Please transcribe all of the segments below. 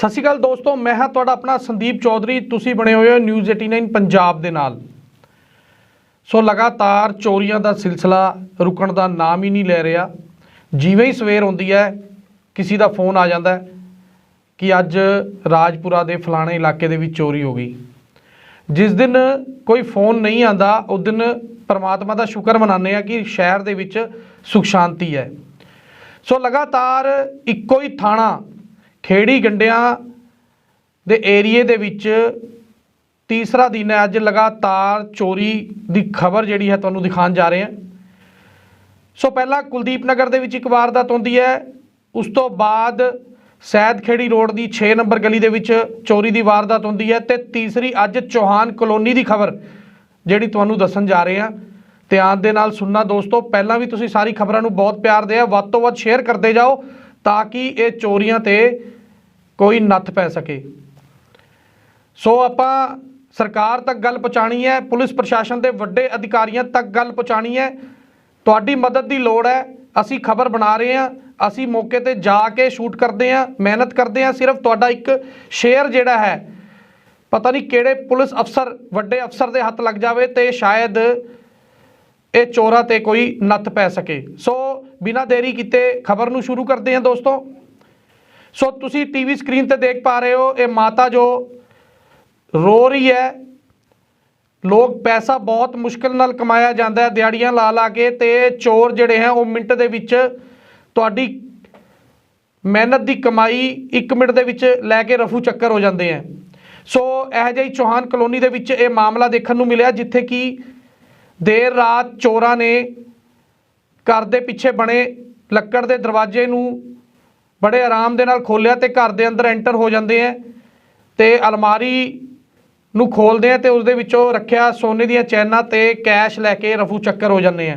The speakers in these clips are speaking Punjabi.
ਸਤਿ ਸ਼੍ਰੀ ਅਕਾਲ ਦੋਸਤੋ, ਮੈਂ ਹਾਂ ਤੁਹਾਡਾ ਆਪਣਾ ਸੰਦੀਪ ਚੌਧਰੀ, ਤੁਸੀਂ ਬਣੇ ਹੋਏ ਹੋ ਨਿਊਜ਼ 89 ਪੰਜਾਬ ਦੇ ਨਾਲ। ਸੋ ਲਗਾਤਾਰ ਚੋਰੀਆਂ ਦਾ ਸਿਲਸਿਲਾ ਰੁਕਣ ਦਾ ਨਾਮ ਹੀ ਨਹੀਂ ਲੈ ਰਿਹਾ। ਜਿਵੇਂ ਹੀ ਸਵੇਰ ਹੁੰਦੀ ਹੈ, ਕਿਸੇ ਦਾ ਫੋਨ ਆ ਜਾਂਦਾ ਹੈ ਕਿ ਅੱਜ ਰਾਜਪੁਰਾ ਦੇ ਫਲਾਣੇ ਇਲਾਕੇ ਦੇ ਵਿੱਚ ਚੋਰੀ ਹੋ ਗਈ। ਜਿਸ ਦਿਨ ਕੋਈ ਫੋਨ ਨਹੀਂ ਆਂਦਾ ਉਸ ਦਿਨ ਪਰਮਾਤਮਾ ਦਾ ਸ਼ੁਕਰ ਮਨਾਉਂਦੇ ਆ ਕਿ ਸ਼ਹਿਰ ਦੇ ਵਿੱਚ ਸੁਖ ਸ਼ਾਂਤੀ ਹੈ। ਸੋ ਲਗਾਤਾਰ ਇੱਕੋ ਹੀ ਥਾਣਾ ਖੇੜੀ ਗੰਡਿਆਂ ਦੇ ਏਰੀਏ ਦੇ ਵਿੱਚ ਤੀਸਰਾ ਦਿਨ ਹੈ। ਅੱਜ ਲਗਾਤਾਰ ਚੋਰੀ ਦੀ ਖਬਰ ਜਿਹੜੀ ਹੈ ਤੁਹਾਨੂੰ ਦਿਖਾਉਣ ਜਾ ਰਹੇ ਹਾਂ। ਸੋ ਪਹਿਲਾਂ ਕੁਲਦੀਪ ਨਗਰ ਦੇ ਵਿੱਚ ਇੱਕ ਵਾਰਦਾਤ ਹੁੰਦੀ ਹੈ। ਉਸ ਤੋਂ ਬਾਅਦ ਸੈਦ ਖੇੜੀ ਰੋਡ ਦੀ 6 ਨੰਬਰ ਗਲੀ ਦੇ ਵਿੱਚ ਚੋਰੀ ਦੀ ਵਾਰਦਾਤ ਹੁੰਦੀ ਹੈ ਤੇ ਤੀਸਰੀ ਅੱਜ ਚੌਹਾਨ ਕਲੋਨੀ ਦੀ ਖਬਰ ਜਿਹੜੀ ਤੁਹਾਨੂੰ ਦੱਸਣ ਜਾ ਰਹੇ ਹਾਂ। ਧਿਆਨ ਦੇ ਨਾਲ ਸੁਣਨਾ ਦੋਸਤੋ, ਪਹਿਲਾਂ ਵੀ ਤੁਸੀਂ ਸਾਰੀ ਖਬਰਾਂ ਨੂੰ ਬਹੁਤ ਪਿਆਰ ਦਿਆ ਵੱਧ ਤੋਂ ਵੱਧ ਸ਼ੇਅਰ ਕਰਦੇ ਜਾਓ। ਤਾਂ ਕਿ ਇਹ ਚੋਰੀਆਂ ਤੇ ਕੋਈ ਨੱਥ ਪੈ ਸਕੇ। ਸੋ ਆਪਾਂ ਸਰਕਾਰ ਤੱਕ ਗੱਲ ਪਹੁੰਚਾਣੀ ਹੈ, ਪੁਲਿਸ ਪ੍ਰਸ਼ਾਸਨ ਦੇ ਵੱਡੇ ਅਧਿਕਾਰੀਆਂ ਤੱਕ ਗੱਲ ਪਹੁੰਚਾਣੀ ਹੈ। ਤੁਹਾਡੀ ਮਦਦ ਦੀ ਲੋੜ ਹੈ, ਅਸੀਂ ਖਬਰ ਬਣਾ ਰਹੇ ਹਾਂ, ਅਸੀਂ ਮੌਕੇ ਤੇ ਜਾ ਕੇ ਸ਼ੂਟ ਕਰਦੇ ਹਾਂ, ਮਿਹਨਤ ਕਰਦੇ ਹਾਂ, ਸਿਰਫ ਤੁਹਾਡਾ ਇੱਕ ਸ਼ੇਅਰ ਜਿਹੜਾ ਹੈ, ਪਤਾ ਨਹੀਂ ਕਿਹੜੇ ਪੁਲਿਸ ਅਫਸਰ, ਵੱਡੇ ਅਫਸਰ ਦੇ ਹੱਥ ਲੱਗ ਜਾਵੇ ਤੇ ਸ਼ਾਇਦ ਇਹ ਚੋਰਾਂ ਤੇ ਕੋਈ ਨੱਥ ਪੈ ਸਕੇ। ਸੋ ਬਿਨਾਂ ਦੇਰੀ ਕੀਤੇ ਖਬਰ ਨੂੰ ਸ਼ੁਰੂ ਕਰਦੇ ਹਾਂ ਦੋਸਤੋ। ਸੋ ਤੁਸੀਂ ਟੀਵੀ ਸਕਰੀਨ ਤੇ ਦੇਖ ਪਾ ਰਹੇ ਹੋ, ਇਹ ਮਾਤਾ ਜੋ ਰੋ ਰਹੀ ਹੈ। ਲੋਕ ਪੈਸਾ ਬਹੁਤ ਮੁਸ਼ਕਲ ਨਾਲ ਕਮਾਇਆ ਜਾਂਦਾ ਹੈ, ਦਿਹਾੜੀਆਂ ਲਾ ਲਾ ਕੇ ਤੇ ਚੋਰ ਜਿਹੜੇ ਹੈ ਉਹ ਮਿੰਟ ਦੇ ਵਿੱਚ ਤੁਹਾਡੀ ਮਿਹਨਤ ਦੀ ਕਮਾਈ 1 ਮਿੰਟ ਦੇ ਵਿੱਚ ਲੈ ਕੇ ਰਫੂ ਚੱਕਰ ਹੋ ਜਾਂਦੇ ਹੈ। ਸੋ ਇਹ ਜਿਹੀ ਚੌਹਾਨ ਕਲੋਨੀ ਦੇ ਵਿੱਚ ਇਹ ਮਾਮਲਾ ਦੇਖਣ ਨੂੰ ਮਿਲਿਆ, ਜਿੱਥੇ ਕਿ ਦੇਰ ਰਾਤ ਚੋਰਾਂ ਨੇ ਘਰ ਦੇ ਪਿੱਛੇ ਬਣੇ ਲੱਕੜ ਦੇ ਦਰਵਾਜ਼ੇ ਨੂੰ ਬੜੇ ਆਰਾਮ ਦੇ ਨਾਲ ਖੋਲ੍ਹਿਆ ਤੇ ਘਰ ਦੇ ਅੰਦਰ ਐਂਟਰ ਹੋ ਜਾਂਦੇ ਹੈ ਤੇ ਅਲਮਾਰੀ ਨੂੰ ਖੋਲਦੇ ਆ ਤੇ ਉਸ ਦੇ ਵਿੱਚੋਂ ਰੱਖਿਆ ਸੋਨੇ ਦੀਆਂ ਚੈਨਾਂ ਤੇ ਕੈਸ਼ ਲੈ ਕੇ ਰਫੂ ਚੱਕਰ ਹੋ ਜਾਂਦੇ ਆ।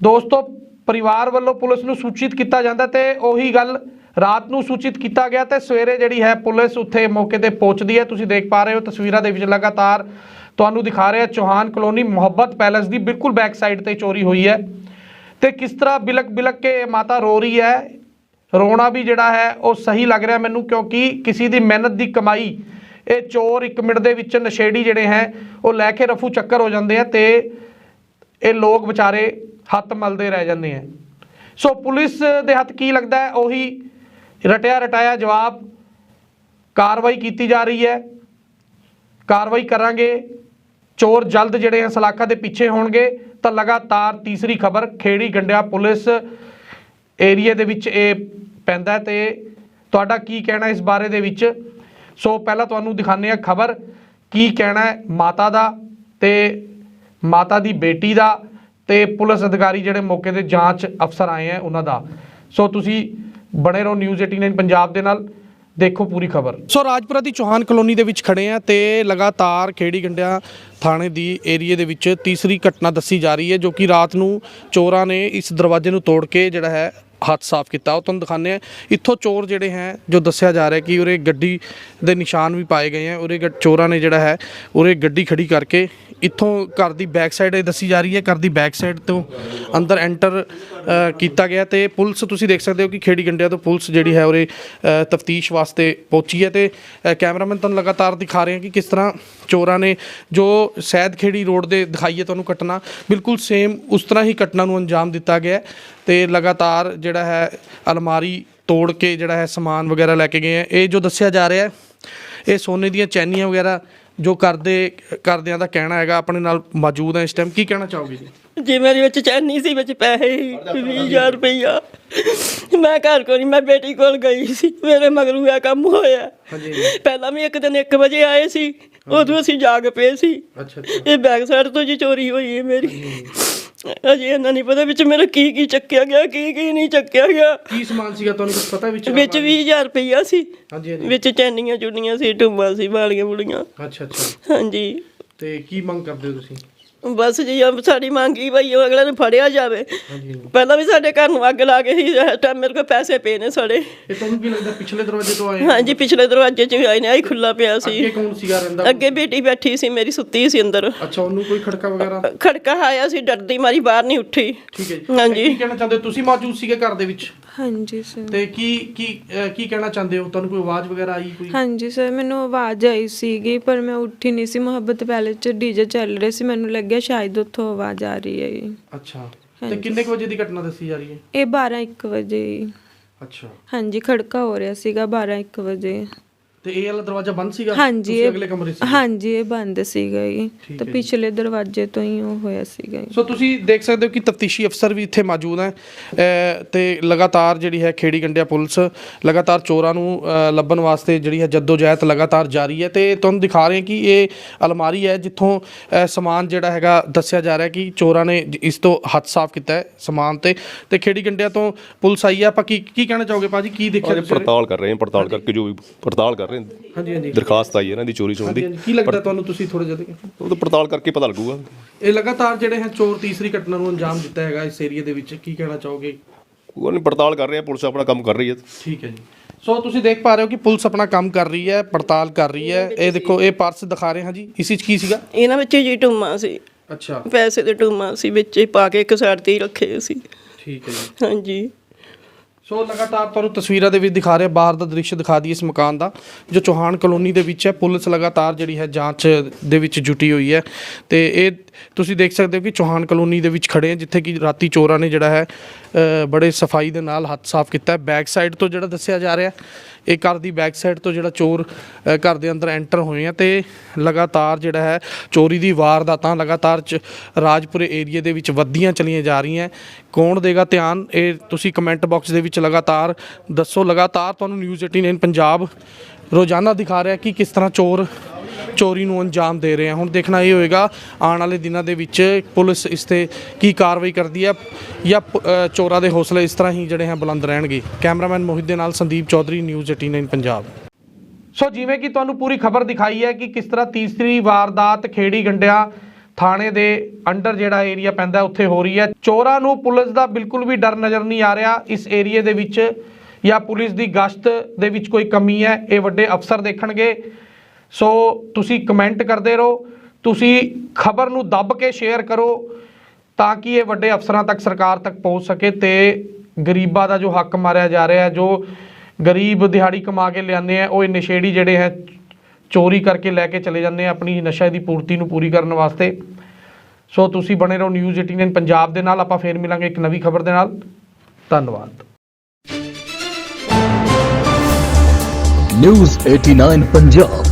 ਦੋਸਤੋ, ਪਰਿਵਾਰ ਵੱਲੋਂ ਪੁਲਿਸ ਨੂੰ ਸੂਚਿਤ ਕੀਤਾ ਜਾਂਦਾ ਤੇ ਉਹੀ ਗੱਲ ਰਾਤ ਨੂੰ ਸੂਚਿਤ ਕੀਤਾ ਗਿਆ ਤੇ ਸਵੇਰੇ ਜਿਹੜੀ ਹੈ ਪੁਲਿਸ ਉੱਥੇ ਮੌਕੇ ਤੇ ਪਹੁੰਚਦੀ ਹੈ। ਤੁਸੀਂ ਦੇਖ ਪਾ ਰਹੇ ਹੋ ਤਸਵੀਰਾਂ ਦੇ ਵਿੱਚ ਲਗਾਤਾਰ ਤੁਹਾਨੂੰ ਦਿਖਾ ਰਿਹਾ ਚੌਹਾਨ ਕਲੋਨੀ ਮੁਹੱਬਤ ਪੈਲੇਸ ਦੀ ਬਿਲਕੁਲ ਬੈਕ ਸਾਈਡ ਤੇ ਚੋਰੀ ਹੋਈ ਹੈ। ਤੇ ਕਿਸ ਤਰ੍ਹਾਂ ਬਿਲਕ ਬਿਲਕ ਕੇ ਇਹ ਮਾਤਾ ਰੋ ਰਹੀ ਹੈ? ਰੋਣਾ ਵੀ ਜਿਹੜਾ ਹੈ, ਉਹ ਸਹੀ ਲੱਗ ਰਿਹਾ ਮੈਨੂੰ ਕਿਉਂਕਿ ਕਿਸੇ ਦੀ ਮਿਹਨਤ ਦੀ ਕਮਾਈ, ਇਹ ਚੋਰ 1 ਮਿੰਟ ਦੇ ਵਿੱਚ ਨਸ਼ੇੜੀ ਜਿਹੜੇ ਹੈ, ਉਹ ਲੈ ਕੇ ਰਫੂ ਚੱਕਰ ਹੋ ਜਾਂਦੇ ਆ ਤੇ ਇਹ ਲੋਕ ਵਿਚਾਰੇ ਹੱਥ ਮਲਦੇ ਰਹਿ ਜਾਂਦੇ ਆ। ਸੋ ਪੁਲਿਸ ਦੇ ਹੱਥ ਕੀ ਲੱਗਦਾ ਹੈ? ਉਹੀ ਰਟਿਆ ਰਟਾਇਆ ਜਵਾਬ ਕਾਰਵਾਈ ਕੀਤੀ ਜਾ ਰਹੀ ਹੈ। ਕਾਰਵਾਈ ਕਰਾਂਗੇ। ਚੋਰ ਜਲਦ ਜਿਹੜੇ ਆ ਸਲਾਖਾਂ ਦੇ ਪਿੱਛੇ ਹੋਣਗੇ ਤਾਂ ਲਗਾਤਾਰ ਤੀਸਰੀ ਖਬਰ ਖੇੜੀ ਗੰਡਿਆ ਪੁਲਿਸ ਏਰੀਏ ਦੇ ਵਿੱਚ ਇਹ ਪੈਂਦਾ ਹੈ ਤੇ ਤੁਹਾਡਾ ਕੀ ਕਹਿਣਾ ਇਸ ਬਾਰੇ ਦੇ ਵਿੱਚ? ਸੋ ਪਹਿਲਾਂ ਤੁਹਾਨੂੰ ਦਿਖਾਉਂਦੇ ਆ ਖਬਰ, ਕੀ ਕਹਿਣਾ ਹੈ ਮਾਤਾ ਦਾ ਤੇ ਮਾਤਾ ਦੀ ਬੇਟੀ ਦਾ ਤੇ ਪੁਲਿਸ ਅਧਿਕਾਰੀ ਜਿਹੜੇ ਮੌਕੇ ਤੇ ਜਾਂਚ ਅਫਸਰ ਆਏ ਆ ਉਹਨਾਂ ਦਾ। ਸੋ ਤੁਸੀਂ ਬਣੇ ਰਹੋ ਨਿਊਜ਼ 89 ਪੰਜਾਬ ਦੇ ਨਾਲ। ਦੇਖੋ ਪੂਰੀ ਖਬਰ। ਸੋ ਰਾਜਪੁਰਾ ਦੀ ਚੌਹਾਨ ਕਲੋਨੀ ਦੇ ਵਿੱਚ ਖੜੇ ਆ ਤੇ ਲਗਾਤਾਰ ਖੇੜੀ ਗੰਡਿਆ ਥਾਣੇ ਦੀ ਏਰੀਏ ਦੇ ਵਿੱਚ ਤੀਸਰੀ ਘਟਨਾ ਦੱਸੀ ਜਾ ਰਹੀ ਹੈ, ਜੋ ਕਿ ਰਾਤ ਨੂੰ ਚੋਰਾਂ ਨੇ ਇਸ ਦਰਵਾਜ਼ੇ ਨੂੰ ਤੋੜ ਕੇ ਜਿਹੜਾ ਹੈ ਹੱਥ ਸਾਫ਼ ਕੀਤਾ। ਉਹ ਤੁਹਾਨੂੰ ਦਿਖਾਉਂਦੇ ਆ। ਇੱਥੋਂ ਚੋਰ ਜਿਹੜੇ ਹੈ, ਜੋ ਦੱਸਿਆ ਜਾ ਰਿਹਾ ਕਿ ਉਰੇ ਗੱਡੀ ਦੇ ਨਿਸ਼ਾਨ ਵੀ ਪਾਏ ਗਏ ਆ ਉਰੇ ਗ- ਚੋਰਾਂ ਨੇ ਜਿਹੜਾ ਹੈ, ਉਰੇ ਗੱਡੀ ਖੜੀ ਕਰਕੇ ਇੱਥੋਂ ਘਰ ਦੀ ਬੈਕ ਸਾਈਡ ਇਹ ਦੱਸੀ ਜਾ ਰਹੀ ਹੈ, ਘਰ ਦੀ ਬੈਕ ਸਾਈਡ ਤੋਂ ਅੰਦਰ ਐਂਟਰ ਕੀਤਾ ਗਿਆ ਤੇ ਪੁਲਿਸ, ਤੁਸੀਂ ਦੇਖ ਸਕਦੇ ਹੋ ਕਿ ਖੇੜੀ ਗੰਡਿਆਂ ਤੋਂ ਪੁਲਿਸ ਜਿਹੜੀ ਹੈ ਉਹਰੇ ਤਫਤੀਸ਼ ਵਾਸਤੇ ਪਹੁੰਚੀ ਹੈ ਤੇ ਕੈਮਰਾਮੈਨ ਤੁਹਾਨੂੰ ਲਗਾਤਾਰ ਦਿਖਾ ਰਹੇ ਹਾਂ ਕਿ ਕਿਸ ਤਰ੍ਹਾਂ ਚੋਰਾਂ ਨੇ ਜੋ ਸੈਦ ਖੇੜੀ ਰੋਡ ਦੇ ਦਿਖਾਈਏ ਤੁਹਾਨੂੰ ਘਟਨਾ, ਬਿਲਕੁਲ ਸੇਮ ਉਸ ਤਰ੍ਹਾਂ ਹੀ ਘਟਨਾ ਨੂੰ ਅੰਜਾਮ ਦਿੱਤਾ ਗਿਆ ਹੈ ਤੇ ਲਗਾਤਾਰ ਜਿਹੜਾ ਹੈ ਅਲਮਾਰੀ ਤੋੜ ਕੇ ਜਿਹੜਾ ਹੈ ਸਮਾਨ ਵਗੈਰਾ ਲੈ ਕੇ ਗਏ ਹੈ। ਇਹ ਜੋ ਦੱਸਿਆ ਜਾ ਰਿਹਾ ਹੈ, ਇਹ ਸੋਨੇ ਦੀਆਂ ਚੈਨੀਆਂ ਵਗੈਰਾ ਜੋ ਕਰਦੇ ਕਰਦਿਆਂ ਦਾ ਕਹਿਣਾ ਹੈਗਾ ਆਪਣੇ ਨਾਲ ਮੌਜੂਦ ਹੈ ਇਸ ਟਾਈਮ ਕੀ ਕਹਿਣਾ ਚਾਹੋਗੇ ਜੀ? ਜੀ ਮੇਰੇ ਵਿੱਚ ਚੈਨੀ ਸੀ ਵਿੱਚ ਪੈਸੇ 20000 ਰੁਪਈਆ। ਮੈਂ ਘਰ ਕੋਲ ਨਹੀਂ ਮੈਂ ਬੇਟੀ ਕੋਲ ਗਈ ਸੀ ਮੇਰੇ ਮਗਰੋਂ ਇਹ ਕੰਮ ਹੋਇਆ। ਪਹਿਲਾਂ ਵੀ ਇੱਕ ਦਿਨ 1 ਵਜੇ ਆਏ ਸੀ ਉਦੋਂ ਅਸੀਂ ਜਾਗ ਪਏ ਸੀ। ਇਹ ਬੈਕ ਸਾਈਡ ਤੋਂ ਜੀ ਚੋਰੀ ਹੋਈ ਹੈ ਮੇਰੀ। ਅਜੇ ਇਹਨਾਂ ਨਹੀਂ ਪਤਾ ਵਿੱਚ ਮੇਰਾ ਕੀ ਕੀ ਚੱਕਿਆ ਗਿਆ ਕੀ ਕੀ ਨਹੀਂ ਚੱਕਿਆ ਗਿਆ। ਕੀ ਸਮਾਨ ਸੀਗਾ ਤੁਹਾਨੂੰ ਕੁਝ ਪਤਾ ਵਿੱਚ ਵਿੱਚ 20000 ਰੁਪਈਆ ਸੀ। ਹਾਂਜੀ ਹਾਂਜੀ। ਵਿੱਚ ਚੈਨੀਆਂ ਚੁੰਨੀਆਂ ਸੀ ਟੁੰਬਾਂ ਸੀ ਵਾਲੀਆਂ ਬੁਲੀਆਂ ਅੱਛਾ ਅੱਛਾ। ਹਾਂਜੀ। ਤੇ ਕੀ ਮੰਗ ਕਰਦੇ ਹੋ ਤੁਸੀਂ? ਬਸ ਜੀ ਆਹ ਸਾਡੀ ਮੰਗੀ ਭਈ ਉਹ ਅਗਲੇ ਨੂੰ ਫੜਿਆ ਜਾਵੇ। ਪਹਿਲਾਂ ਵੀ ਸਾਡੇ ਘਰ ਨੂੰ ਅੱਗ ਲਾ ਕੇ ਹੀ ਇਸ ਟਾਈਮ ਮੇਰੇ ਕੋਲ ਪੈਸੇ ਪਏ ਨੇ ਸਾਡੇ। ਇਹ ਤੁਹਾਨੂੰ ਕੀ ਲੱਗਦਾ ਪਿਛਲੇ ਦਰਵਾਜ਼ੇ ਤੋਂ ਆਏ ਹਾਂਜੀ ਪਿਛਲੇ ਦਰਵਾਜ਼ੇ 'ਚ ਵੀ ਆਏ ਨੇ ਆਈ ਖੁੱਲਾ ਪਿਆ ਅੱਗੇ ਸੀ ਕੌਣ ਸੀਗਾ ਰਹਿੰਦਾ? ਅੱਗੇ ਬੇਟੀ ਬੈਠੀ ਸੀ ਮੇਰੀ ਸੁੱਤੀ ਸੀ ਅੰਦਰ। ਅੱਛਾ ਉਹਨੂੰ ਕੋਈ ਖੜਕਾ ਵਗੈਰਾ? ਖੜਕਾ ਆਇਆ ਸੀ ਡਰਦੀ ਮਾਰੀ ਬਾਹਰ ਨਹੀਂ ਉੱਠੀ। ਠੀਕ ਹੈ ਜੀ। ਹਾਂਜੀ। ਕੀ ਕਹਿਣਾ ਚਾਹੁੰਦੇ? ਹੋ? ਤੁਸੀਂ ਮੌਜੂਦ ਸੀਗੇ ਘਰ ਦੇ ਵਿੱਚ? ਹਾਂਜੀ ਸਰ ਤੇ ਕੀ ਕੀ ਅਹ ਕੀ ਕਹਿਣਾ ਚਾਹੁੰਦੇ ਹੋ? ਤੁਹਾਨੂੰ ਕੋਈ ਆਵਾਜ਼ ਵਗੈਰਾ ਆਈ ਕੋਈ? ਹਾਂਜੀ ਸਰ ਮੈਨੂੰ ਆਵਾਜ਼ ਆਈ ਸੀਗੀ ਪਰ ਮੈਂ ਉੱਠੀ ਨਹੀਂ ਸੀ। ਮੁਹੱਬਤ ਪੈਲੇਸ ਚ ਡੀਜੇ ਚੱਲ ਰਹੇ ਸੀ ਮੈਨੂੰ ਲੱਗਿਆ ਸ਼ਾਇਦ ਉੱਥੋਂ ਆਵਾਜ਼ ਆ ਰਹੀ ਹੈ ਜੀ। ਅੱਛਾ ਤੇ ਹਾਂਜੀ। ਕਿੰਨੇ ਕੁ ਵਜੇ ਦੀ ਘਟਨਾ ਦੱਸੀ ਜਾ ਰਹੀ ਹੈ ਇਹ 12 1 ਵਜੇ। ਅੱਛਾ ਹਾਂਜੀ ਖੜਕਾ ਹੋ ਰਿਹਾ ਸੀਗਾ 12 1 ਵਜੇ ਤੇ ਇਹ ਵਾਲਾ ਦਰਵਾਜ਼ਾ ਬੰਦ ਸੀਗਾ? ਹਾਂਜੀ ਤੁਸੀਂ ਇਹ- ਅਗਲੇ ਕਮਰੇ ਸੀ ਹਾਂਜੀ ਇਹ ਬੰਦ ਸੀਗਾ ਜੀ। ਤੇ। ਪਿਛਲੇ ਦਰਵਾਜ਼ੇ ਤੋਂ ਹੀ ਉਹ ਹੋਇਆ ਸੀਗਾ ਜੀ। ਸੋ ਤੁਸੀਂ ਦੇਖ ਸਕਦੇ ਹੋ ਕਿ ਤਫਤੀਸ਼ੀ ਅਫਸਰ ਵੀ ਇੱਥੇ ਮੌਜੂਦ ਹੈ। ਤੇ ਲਗਾਤਾਰ ਜਿਹੜੀ ਹੈ ਖੇੜੀ ਗੰਡਿਆ ਪੁਲਿਸ ਲਗਾਤਾਰ ਚੋਰਾਂ ਨੂੰ ਲੱਭਣ ਵਾਸਤੇ ਜਿਹੜੀ ਹੈ ਜਦੋਜਹਿਦ ਲਗਾਤਾਰ ਜਾਰੀ ਹੈ। ਤੇ ਤੁਹਾਨੂੰ ਦਿਖਾ ਰਹੇ ਹਾਂ ਕਿ ਇਹ ਅਲਮਾਰੀ ਹੈ ਜਿੱਥੋਂ ਸਮਾਨ ਜਿਹੜਾ ਹੈਗਾ ਦੱਸਿਆ ਜਾ ਰਿਹਾ ਕਿ ਚੋਰਾਂ ਨੇ ਜ- ਇਸ ਤੋਂ ਹੱਥ ਸਾਫ਼ ਕੀਤਾ ਹੈ ਸਮਾਨ ਤੇ। ਤੇ ਖੇੜੀ ਗੰਡਿਆ ਤੋਂ ਪੁਲਿਸ ਆਈ ਹੈ। ਆਪਾਂ ਕੀ ਕੀ ਕਹਿਣਾ ਚਾਹੋਗੇ ਭਾਜੀ? ਕੀ ਦੇਖਿਆ ਤੁਸੀਂ? ਪੜਤਾਲ ਕਰ ਰਹੇ ਹਾਂ ਪੜਤਾਲ ਕਰਕੇ ਜੋ ਵੀ ਪੜਤਾਲ ਕਰ ਰਹੇ ਹਾਂ ਹਾਂਜੀ ਹਾਂਜੀ। ਦਰਖਾਸਤ ਆਈ ਹੈ ਇਹਨਾਂ ਦੀ ਚੋਰੀ ਚੋਣ ਦੀ ਹਾਂਜੀ। ਕੀ ਲੱਗਦਾ ਤੁਹਾਨੂੰ ਤੁਸੀਂ ਥੋੜਾ ਜਿਹਾ ਦੇਖੋ। ਉਹ ਤਾਂ ਪੜਤਾਲ ਕਰਕੇ ਪਤਾ ਲੱਗੂਗਾ। ਇਹ ਲਗਾਤਾਰ ਜਿਹੜੇ ਹੈ ਚੋਰ ਤੀਸਰੀ ਘਟਨਾ ਨੂੰ ਅੰਜਾਮ ਦਿੱਤਾ ਹੈਗਾ ਇਸ ਏਰੀਆ ਦੇ ਵਿੱਚ। ਕੀ ਕਹਿਣਾ ਚਾਹੋਗੇ? ਉਹ ਨਹੀਂ ਪੜਤਾਲ ਕਰ ਰਹੇ ਆ ਪੁਲਿਸ ਆਪਣਾ ਕੰਮ ਕਰ ਰਹੀ ਹੈ। ਠੀਕ ਹੈ ਜੀ। ਸੋ ਤੁਸੀਂ ਦੇਖ ਪਾ ਰਹੇ ਹੋ ਕਿ ਪੁਲਿਸ ਆਪਣਾ ਕੰਮ ਕਰ ਰਹੀ ਹੈ ਪੜਤਾਲ ਕਰ ਰਹੀ ਹੈ। ਇਹ ਦੇਖੋ ਇਹ ਪਰਸ ਦਿਖਾ ਰਹੇ ਹਾਂ ਜੀ। ਇਸ ਵਿੱਚ ਕੀ ਸੀਗਾ? ਇਹਨਾਂ ਵਿੱਚ ਜੀ ਟੂਮਾ ਸੀ। ਅੱਛਾ। ਪੈਸੇ ਦੇ ਟੂਮਾ ਸੀ ਵਿੱਚ ਹੀ ਪਾ ਕੇ ਇੱਕ ਸਾਈਡ ਤੇ ਹੀ ਰੱਖੇ ਸੀ। ਠੀਕ ਹੈ ਜੀ। ਹਾਂਜੀ। ਸੋ ਲਗਾਤਾਰ ਤੁਹਾਨੂੰ ਤਸਵੀਰਾਂ ਦੇ ਵਿੱਚ ਦਿਖਾ ਰਿਹਾ, ਬਾਹਰ ਦਾ ਦ੍ਰਿਸ਼ ਦਿਖਾ ਦਈਏ ਇਸ ਮਕਾਨ ਦਾ, ਜੋ ਚੌਹਾਨ ਕਲੋਨੀ ਦੇ ਵਿੱਚ ਹੈ। ਪੁਲਿਸ ਲਗਾਤਾਰ ਜਿਹੜੀ ਹੈ ਜਾਂਚ ਦੇ ਵਿੱਚ ਜੁਟੀ ਹੋਈ ਹੈ। ਤੇ ਇਹ ਤੁਸੀਂ ਦੇਖ ਸਕਦੇ ਹੋ ਕਿ ਚੌਹਾਨ ਕਲੋਨੀ ਦੇ ਵਿੱਚ ਖੜੇ ਹਾਂ, ਜਿੱਥੇ ਕਿ ਰਾਤੀ ਚੋਰਾਂ ਨੇ ਜਿਹੜਾ ਹੈ ਬੜੇ ਸਫ਼ਾਈ ਦੇ ਨਾਲ ਹੱਥ ਸਾਫ਼ ਕੀਤਾ ਹੈ। ਬੈਕ ਸਾਈਡ ਤੋਂ ਜਿਹੜਾ ਦੱਸਿਆ ਜਾ ਰਿਹਾ ਇਹ ਘਰ ਦੀ ਬੈਕ ਸਾਈਡ ਤੋਂ ਜਿਹੜਾ ਚੋਰ ਘਰ ਦੇ ਅੰਦਰ ਐਂਟਰ ਹੋਏ ਆ ਤੇ ਲਗਾਤਾਰ ਜਿਹੜਾ ਹੈ ਚੋਰੀ ਦੀ ਵਾਰਦਾਤਾਂ ਲਗਾਤਾਰ ਚ ਰਾਜਪੁਰੇ ਏਰੀਏ ਦੇ ਵਿੱਚ ਵੱਧਦੀਆਂ ਚਲੀਆਂ ਜਾ ਰਹੀਆਂ। ਕੌਣ ਦੇਗਾ ਧਿਆਨ? ਇਹ ਤੁਸੀਂ ਕਮੈਂਟ ਬਾਕਸ ਦੇ ਵਿੱਚ ਲਗਾਤਾਰ ਦੱਸੋ। ਲਗਾਤਾਰ ਤੁਹਾਨੂੰ ਨਿਊਜ਼ 18 ਪੰਜਾਬ ਰੋਜ਼ਾਨਾ ਦਿਖਾ ਰਿਹਾ ਕਿ ਕਿਸ ਤਰ੍ਹਾਂ ਚੋਰ ਚੋਰੀ ਨੂੰ ਅੰਜਾਮ ਦੇ ਰਹੇ ਆ। ਹੁਣ ਦੇਖਣਾ ਇਹ ਹੋਏਗਾ, ਆਉਣ ਵਾਲੇ ਦਿਨਾਂ ਦੇ ਵਿੱਚ ਪੁਲਿਸ ਇਸ ਤੇ ਕੀ ਕਾਰਵਾਈ ਕਰਦੀ ਹੈ ਜਾਂ ਪ- ਚੋਰਾਂ ਦੇ ਹੌਸਲੇ ਇਸ ਤਰ੍ਹਾਂ ਹੀ ਜਿਹੜੇ ਹੈ ਬੁਲੰਦ ਰਹਿਣਗੇ। ਕੈਮਰਾਮੈਨ ਮੋਹਿਤ ਦੇ ਨਾਲ ਸੰਦੀਪ ਚੌਧਰੀ, ਨਿਊਜ਼ 18 ਪੰਜਾਬ। ਸੋ ਜਿਵੇਂ ਕਿ ਤੁਹਾਨੂੰ ਪੂਰੀ ਖਬਰ ਦਿਖਾਈ ਹੈ ਕਿ ਕਿਸ ਤਰ੍ਹਾਂ ਤੀਸਰੀ ਵਾਰਦਾਤ ਖੇੜੀ ਗੰਡਿਆ ਥਾਣੇ ਦੇ ਅੰਡਰ ਜਿਹੜਾ ਏਰੀਆ ਪੈਂਦਾ ਉੱਥੇ ਹੋ ਰਹੀ ਹੈ। ਚੋਰਾਂ ਨੂੰ ਪੁਲਿਸ ਦਾ ਬਿਲਕੁਲ ਵੀ ਡਰ ਨਜ਼ਰ ਨਹੀਂ ਆ ਰਿਹਾ। ਇਸ ਏਰੀਏ ਦੇ ਵਿੱਚ ਜਾਂ ਪੁਲਿਸ ਦੀ ਗਸ਼ਤ ਦੇ ਵਿੱਚ ਕੋਈ ਕਮੀ ਹੈ, ਇਹ ਵੱਡੇ ਅਫਸਰ ਦੇਖਣਗੇ। ਸੋ ਤੁਸੀਂ ਕਮੈਂਟ ਕਰਦੇ ਰਹੋ, ਤੁਸੀਂ ਖਬਰ ਨੂੰ ਦੱਬ ਕੇ ਸ਼ੇਅਰ ਕਰੋ ਤਾਂ ਕਿ ਇਹ ਵੱਡੇ ਅਫਸਰਾਂ ਤੱਕ ਸਰਕਾਰ ਤੱਕ ਪਹੁੰਚ ਸਕੇ ਤੇ ਗਰੀਬਾਂ ਦਾ ਜੋ ਹੱਕ ਮਾਰਿਆ ਜਾ ਰਿਹਾ ਹੈ ਜੋ ਗਰੀਬ ਦਿਹਾੜੀ ਕਮਾ ਕੇ ਲਿਆਉਂਦੇ ਆ, ਉਹ ਇਹ ਨਸ਼ੇੜੀ ਜਿਹੜੇ ਹੈ ਚੋਰੀ ਕਰਕੇ ਲੈ ਕੇ ਚਲੇ ਜਾਂਦੇ ਆ ਆਪਣੀ ਨਸ਼ਾ ਦੀ ਪੂਰਤੀ ਨੂੰ ਪੂਰੀ ਕਰਨ ਵਾਸਤੇ। ਸੋ ਤੁਸੀਂ ਬਣੇ ਰਹੋ ਨਿਊਜ਼ 18 ਪੰਜਾਬ ਦੇ ਨਾਲ, ਆਪਾਂ ਫੇਰ ਮਿਲਾਂਗੇ ਇੱਕ ਨਵੀਂ ਖਬਰ ਦੇ ਨਾਲ। ਧੰਨਵਾਦ। ਨਿਊਜ਼ 89 ਪੰਜਾਬ